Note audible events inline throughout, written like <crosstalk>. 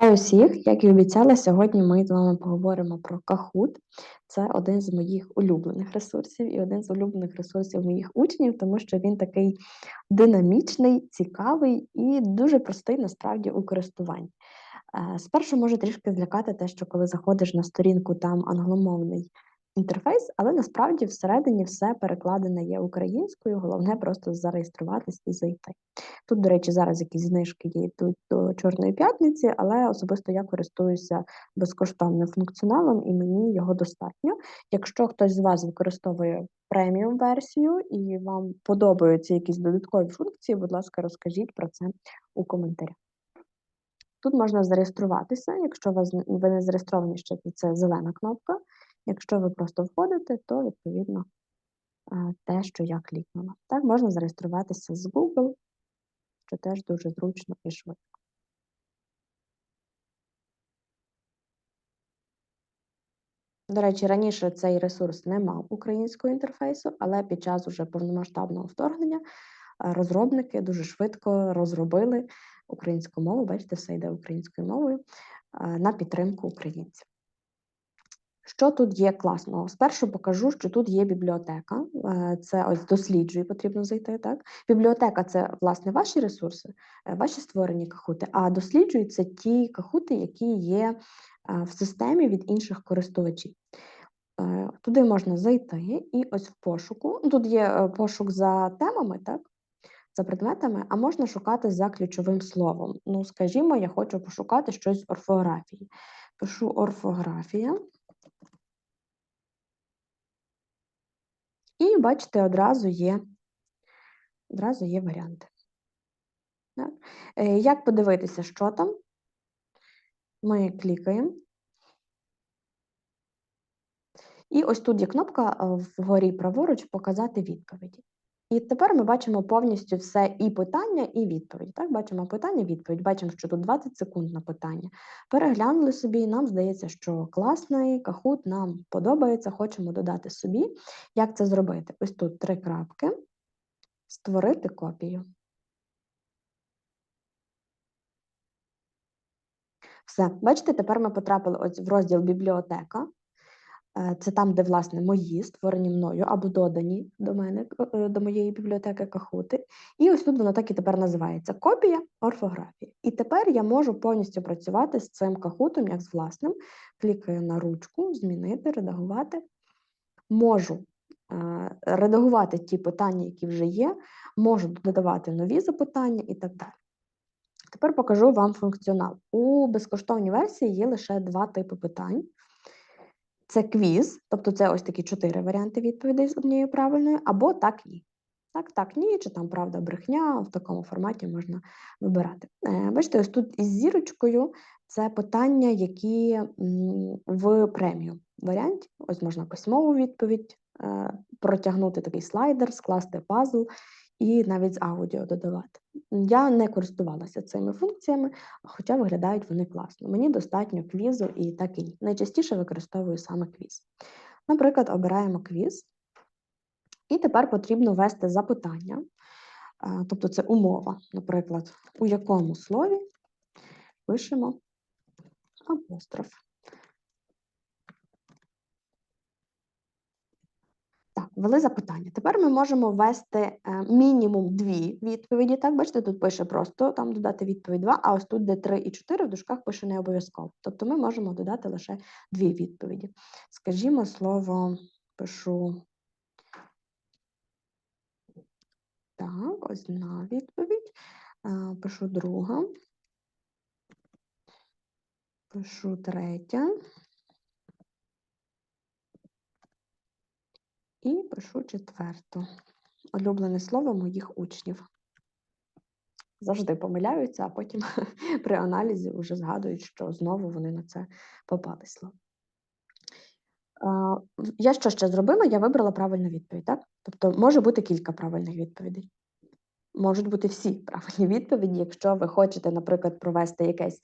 Вітаю усіх, як і обіцяла, сьогодні ми з вами поговоримо про Kahoot. Це один з моїх улюблених ресурсів і один з улюблених ресурсів моїх учнів, тому що він такий динамічний, цікавий і дуже простий насправді у користуванні. Е, Спершу може трішки злякати те, що коли заходиш на сторінку, там англомовний інтерфейс, але насправді всередині все перекладене є українською, головне просто зареєструватись і зайти. Тут, до речі, зараз якісь знижки є йдуть до Чорної п'ятниці, але особисто я користуюся безкоштовним функціоналом і мені його достатньо. Якщо хтось з вас використовує преміум версію і вам подобаються якісь додаткові функції, будь ласка, розкажіть про це у коментарях. Тут можна зареєструватися, якщо ви не зареєстровані ще, то це зелена кнопка. Якщо ви просто входите, то відповідно е, те, що я клікнула. Так, можна зареєструватися з Google, що теж дуже зручно і швидко. До речі, раніше цей ресурс не мав українського інтерфейсу, але під час уже повномасштабного вторгнення е, розробники дуже швидко розробили українську мову. Бачите, все йде українською мовою е, на підтримку українців. Що тут є класного? Спершу покажу, що тут є бібліотека. Е, Це ось досліджуй, потрібно зайти. Так, бібліотека це власне ваші ресурси, е, ваші створені кахути. А досліджуй це ті кахути, які є е, в системі від інших користувачів. Туди можна зайти, і ось в пошуку. ну, Тут є пошук за темами, так? За предметами, а можна шукати за ключовим словом. Ну, скажімо, я хочу пошукати щось з орфографії. Пишу орфографія. І бачите, одразу є, одразу є варіанти. Так. Е, Як подивитися, що там? Ми клікаємо. І ось тут є кнопка е, вгорі праворуч показати відповіді. І тепер ми бачимо повністю все і питання, і відповідь. Так, бачимо питання, відповідь. Бачимо, що тут 20 секунд на питання. Переглянули собі, і нам здається, що класний кахут нам подобається, хочемо додати собі. Як це зробити? Ось тут три крапки. Створити копію. Все, бачите, тепер ми потрапили ось в розділ бібліотека. Е, Це там, де, власне, мої створені мною або додані до мене, е, до моєї бібліотеки кахути. І ось тут воно так і тепер називається копія орфографії. І тепер я можу повністю працювати з цим кахутом, як з власним. Клікаю на ручку, змінити, редагувати. Можу е, редагувати ті питання, які вже є, можу додавати нові запитання і так далі. Тепер покажу вам функціонал. У безкоштовній версії є лише два типи питань. Це квіз, тобто це ось такі чотири варіанти відповідей з однією правильною, або так ні. Так, так, ні, чи там правда брехня, в такому форматі можна вибирати. Е, Бачите, ось тут із зірочкою це питання, які в преміум варіанті. Ось можна письмову відповідь, е, протягнути такий слайдер, скласти пазл і навіть з аудіо додавати. Я не користувалася цими функціями, хоча виглядають вони класно. Мені достатньо квізу і так. Найчастіше використовую саме квіз. Наприклад, обираємо квіз, і тепер потрібно ввести запитання, тобто це умова. Наприклад, у якому слові пишемо апостроф. Так, ввели запитання. Тепер ми можемо ввести е, мінімум дві відповіді. Так, бачите, тут пише просто там додати відповідь 2, а ось тут, де 3 і 4, в дужках пише не обов'язково. Тобто ми можемо додати лише дві відповіді. Скажімо, слово пишу. Так, ось одна відповідь. Е, Пишу друга. Пишу третя. І пишу четверту. Улюблене слово моїх учнів. Завжди помиляються, а потім <laughs> при аналізі вже згадують, що знову вони на це попали слово. Я що ще зробила? Я вибрала правильну відповідь, так? Тобто може бути кілька правильних відповідей. Можуть бути всі правильні відповіді, якщо ви хочете, наприклад, провести якесь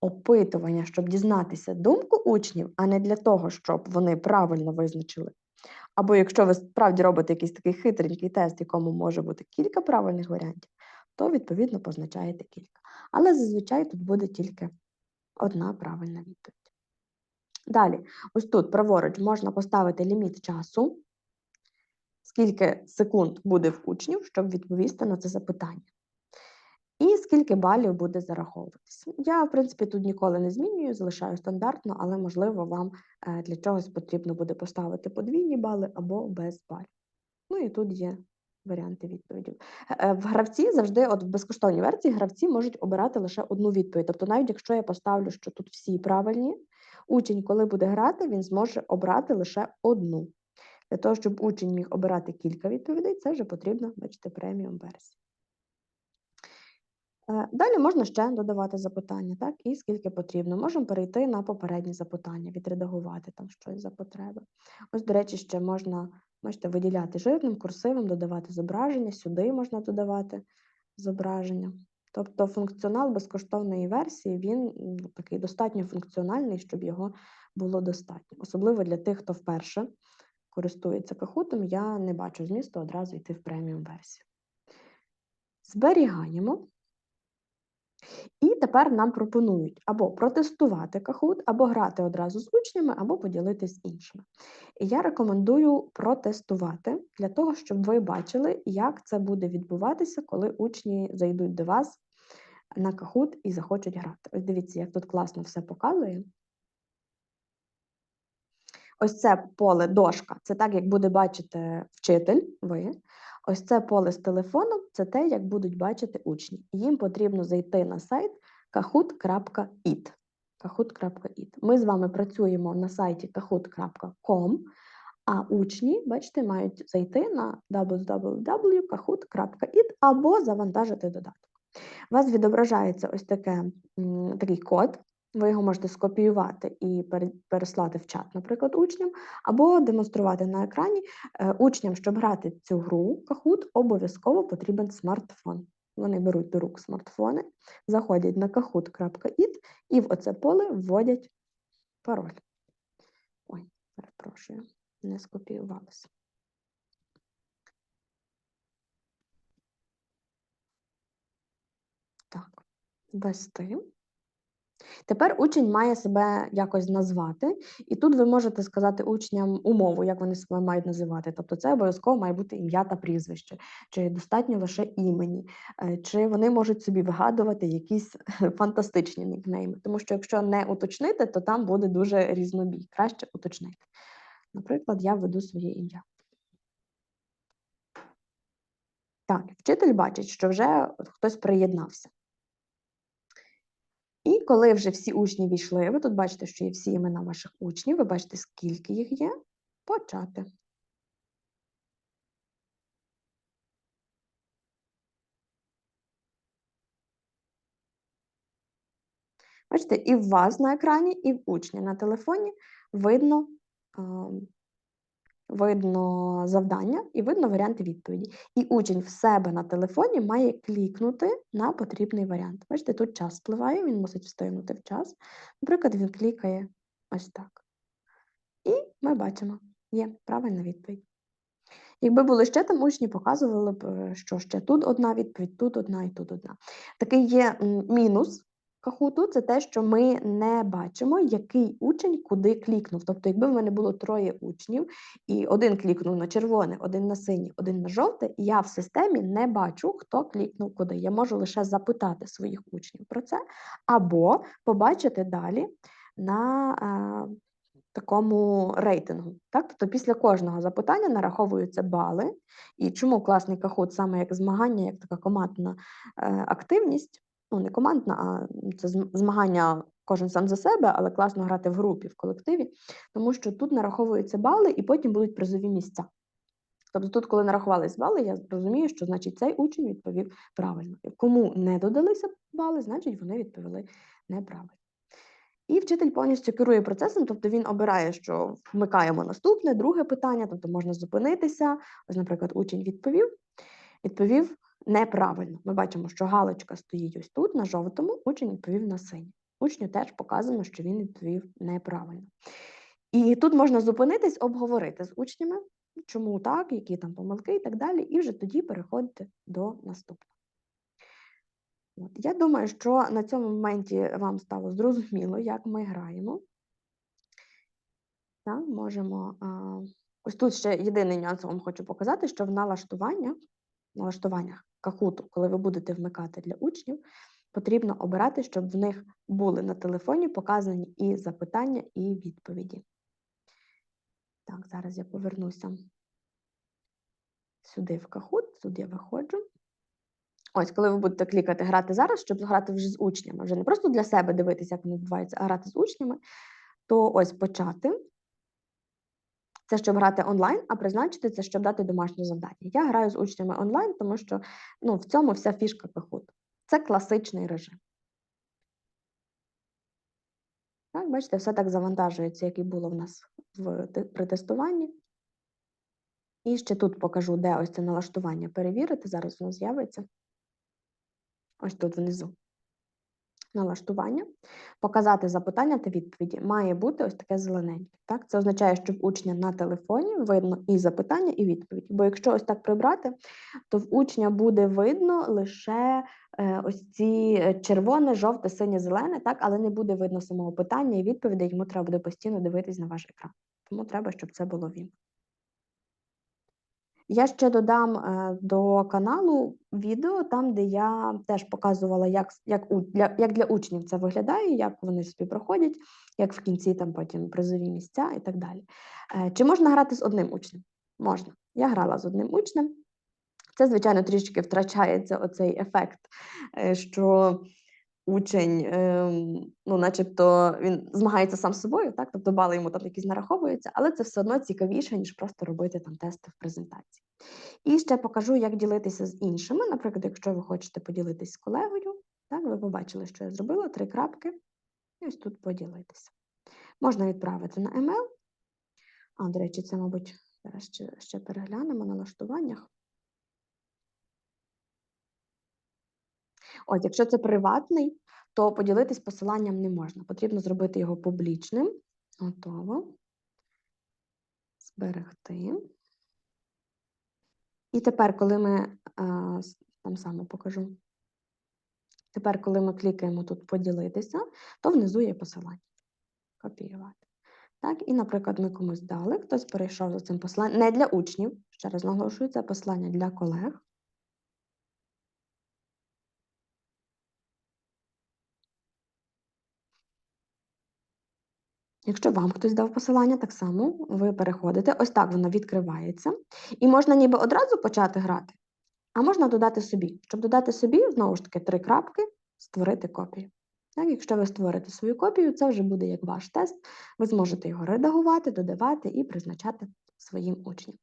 опитування, щоб дізнатися думку учнів, а не для того, щоб вони правильно визначили. Або якщо ви справді робите якийсь такий хитренький тест, якому може бути кілька правильних варіантів, то відповідно позначаєте кілька. Але зазвичай тут буде тільки Одна правильна відповідь. Далі, ось тут праворуч можна поставити ліміт часу, скільки секунд буде в учнів, щоб відповісти на це запитання. Скільки балів буде зараховуватися. Я, в принципі, тут ніколи не змінюю, залишаю стандартно, але, можливо, вам е, для чогось потрібно буде поставити подвійні бали або без балів. Ну і тут є варіанти відповідів. Е, В гравці завжди, от в безкоштовній версії, гравці можуть обирати лише одну відповідь. Тобто, навіть якщо я поставлю, що тут всі правильні, учень, коли буде грати, він зможе обрати лише одну. Для того, щоб учень міг обирати кілька відповідей, це вже потрібно, бачите, преміум версія. Е, Далі можна ще додавати запитання, так, і скільки потрібно. Можемо перейти на попередні запитання, відредагувати там щось за потреби. Ось, до речі, ще можна, бачите, виділяти жирним, курсивом, додавати зображення, сюди можна додавати зображення. Тобто функціонал безкоштовної версії, він такий достатньо функціональний, щоб його було достатньо. Особливо для тих, хто вперше користується кахутом, я не бачу змісту одразу йти в преміум версію. Зберігаємо. І тепер нам пропонують або протестувати кахут, або грати одразу з учнями, або поділитись з іншими. І я рекомендую протестувати для того, щоб ви бачили, як це буде відбуватися, коли учні зайдуть до вас на кахут і захочуть грати. Ось дивіться, як тут класно все показує. Ось це поле дошка, це так, як буде бачити вчитель, ви. Ось це поле з телефоном, це те, як будуть бачити учні. Їм потрібно зайти на сайт kahoot.it. kahoot.it. Ми з вами працюємо на сайті kahoot.com, а учні, бачите, мають зайти на www.kahoot.it або завантажити додаток. У вас відображається ось таке, такий код. Ви його можете скопіювати і переслати в чат, наприклад, учням, або демонструвати на екрані. Е, Учням, щоб грати цю гру Kahoot, обов'язково потрібен смартфон. Вони беруть до рук смартфони, заходять на kahoot.it і в оце поле вводять пароль. Ой, перепрошую, не скопіювалося. Так, ввести. Тепер учень має себе якось назвати, і тут ви можете сказати учням умову, як вони себе мають називати. Тобто це обов'язково має бути ім'я та прізвище, чи достатньо лише імені, е, чи вони можуть собі вигадувати якісь <laughs> фантастичні нікнейми. Тому що якщо не уточнити, то там буде дуже різнобій. Краще уточнити. Наприклад, я введу своє ім'я. Так, вчитель бачить, що вже хтось приєднався. І коли вже всі учні війшли, ви тут бачите, що є всі імена ваших учнів, ви бачите, скільки їх є, почати. Бачите, і в вас на екрані, і в учня на телефоні видно, ем, видно завдання і видно варіанти відповіді. І учень в себе на телефоні має клікнути на потрібний варіант. Бачите, тут час спливає, він мусить встигнути в час. Наприклад, він клікає ось так. І ми бачимо, є правильна відповідь. Якби були ще там учні, показували б, е, що ще тут одна відповідь, тут одна і тут одна. Такий є мінус кахуту, це те, що ми не бачимо, який учень куди клікнув. Тобто, якби в мене було троє учнів, і один клікнув на червоне, один на синє, один на жовте, я в системі не бачу, хто клікнув куди. Я можу лише запитати своїх учнів про це, або побачити далі на е, такому рейтингу. Так? Тобто після кожного запитання нараховуються бали. І чому класний кахут саме як змагання, як така командна е, активність, ну не командна, а це змагання кожен сам за себе, але класно грати в групі, в колективі, тому що тут нараховуються бали і потім будуть призові місця. Тобто тут, коли нарахувались бали, я розумію, що значить цей учень відповів правильно. Кому не додалися бали, значить вони відповіли неправильно. І вчитель повністю керує процесом, тобто він обирає, що вмикаємо наступне, друге питання, тобто можна зупинитися. Ось, наприклад, учень відповів, відповів неправильно. Ми бачимо, що галочка стоїть ось тут, на жовтому, учень відповів на синій. Учню теж показано, що він відповів неправильно. І тут можна зупинитись, обговорити з учнями, чому так, які там помилки і так далі, і вже тоді переходити до наступного. От. Я думаю, що на цьому моменті вам стало зрозуміло, як ми граємо. Так, можемо. Ось тут ще єдиний нюанс вам хочу показати, що в налаштуваннях, налаштуваннях Кахуту, коли ви будете вмикати для учнів, потрібно обирати, щоб в них були на телефоні показані і запитання, і відповіді. Так, зараз я повернуся сюди в Кахут, тут я виходжу. Ось, коли ви будете клікати грати зараз, щоб грати вже з учнями, вже не просто для себе дивитися, як воно відбувається, а грати з учнями, то ось почати. Це щоб грати онлайн, а призначити це, щоб дати домашнє завдання. Я граю з учнями онлайн, тому що ну, в цьому вся фішка Kahoot. Це класичний режим. Так, бачите, все так завантажується, як і було в нас в, при тестуванні. І ще тут покажу, де ось це налаштування перевірити. Зараз воно з'явиться. Ось тут внизу. Налаштування. Показати запитання та відповіді. Має бути ось таке зелененьке. Так? Це означає, що в учня на телефоні видно і запитання, і відповідь. Бо якщо ось так прибрати, то в учня буде видно лише е, ось ці е, червоне, жовте, синє, зелене, так, але не буде видно самого питання і відповіді, йому треба буде постійно дивитись на ваш екран. Тому треба, щоб це було він. Я ще додам е, до каналу відео, там, де я теж показувала, як, як, у- для, як для учнів це виглядає, як вони собі проходять, як в кінці там потім призові місця і так далі. Е, Чи можна грати з одним учнем? Можна. Я грала з одним учнем. Це, звичайно, трішки втрачається оцей ефект, е, що учень, ем, ну, начебто, він змагається сам з собою, так? Тобто бали йому там якісь нараховуються, але це все одно цікавіше, ніж просто робити там тести в презентації. І ще покажу, як ділитися з іншими. Наприклад, якщо ви хочете поділитись з колегою, так, ви побачили, що я зробила три крапки, і ось тут поділитися. Можна відправити на емейл. А, до речі, це, мабуть, зараз ще, ще переглянемо на налаштуваннях. Ось, якщо це приватний, то поділитись посиланням не можна. Потрібно зробити його публічним. Готово. Зберегти. І тепер, коли ми там саме покажу. Тепер, коли ми клікаємо тут поділитися, то внизу є посилання. Копіювати. Так, і, наприклад, ми комусь дали, хтось перейшов за цим посиланням. Не для учнів, ще раз наголошую, це посилання для колег. Якщо вам хтось дав посилання, так само ви переходите. Ось так воно відкривається. І можна ніби одразу почати грати, а можна додати собі. Щоб додати собі, знову ж таки, три крапки, створити копію. Так, якщо ви створите свою копію, це вже буде як ваш тест. Ви зможете його редагувати, додавати і призначати своїм учням.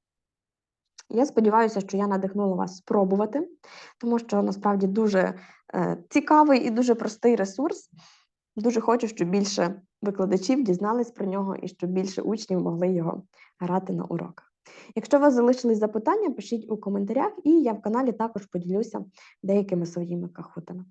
Я сподіваюся, що я надихнула вас спробувати, тому що насправді дуже е, цікавий і дуже простий ресурс. Дуже хочу, щоб більше викладачів дізнались про нього і щоб більше учнів могли його грати на уроках. Якщо у вас залишились запитання, пишіть у коментарях, і я в каналі також поділюся деякими своїми кахутами.